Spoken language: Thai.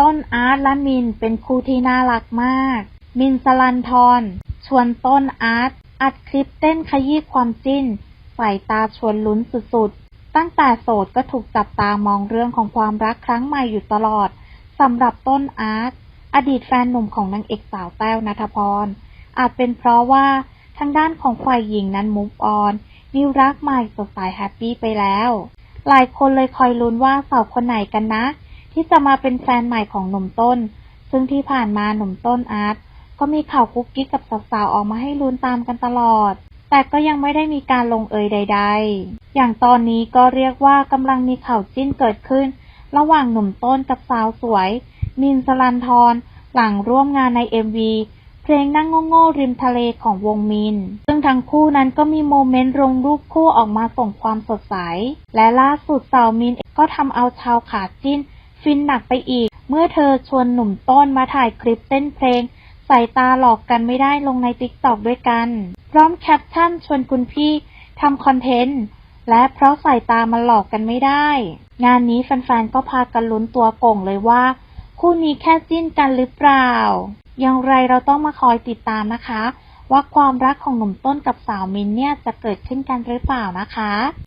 ต้นอาร์ตและมินเป็นคู่ที่น่ารักมาก มินสลันทรชวนต้นอาร์ตอัดคลิปเต้นขยี้ความจิ้นใส่ตาชวนลุ้นสุดๆ ตั้งแต่โสดก็ถูกจับตามองเรื่องของความรักครั้งใหม่อยู่ตลอดสำหรับต้นอาร์ตอดีตแฟนหนุ่มของนางเอกสาวแต้วนัทพร อาจเป็นเพราะว่าทางด้านของฝ่ายหญิงนั้นมุฟออนมีรักใหม่สดใสแฮปปี้ไปแล้ว หลายคนเลยคอยลุ้นว่าสาวคนไหนกันนะ ที่จะมาเป็นแฟนใหม่ของหนุ่มต้น ซึ่งที่ผ่านมาหนุ่มต้นอาร์ตก็มีข่าวกุ๊กกิ๊กกับสาวๆออกมาให้ลุ้นตามกันตลอด แต่ก็ยังไม่ได้มีการลงเอยใด ๆ อย่างตอนนี้ก็เรียกว่ากำลังมีข่าวจิ้นเกิดขึ้น ระหว่างหนุ่มต้นกับสาวสวย มินสลันทรหลังร่วมงานใน MV เพลงนั่งโง่ๆริมทะเลของวงมิน ซึ่งทั้งคู่นั้นก็มีโมเมนต์ลงรูปคู่ออกมาส่งความสดใส และล่าสุดสาวมินก็ทำเอาชาวขาจิ้น ฟินหนักไปอีก เมื่อเธอชวนหนุ่มต้นมาถ่ายคลิปเต้นเพลงใส่ตาหลอกกันไม่ได้ลงในติ๊กตอกด้วยกัน พร้อมแคปชั่นชวนคุณพี่ทำคอนเทนต์ และเพราะใส่ตามันหลอกกันไม่ได้ งานนี้แฟนๆก็พากันลุ้นตัวโก่งเลยว่า คู่นี้แค่จิ้นกันหรือเปล่า อย่างไรเราต้องมาคอยติดตามนะคะ ว่าความรักของหนุ่มต้นกับสาวมินเนี่ยจะเกิดขึ้นกันหรือเปล่านะคะ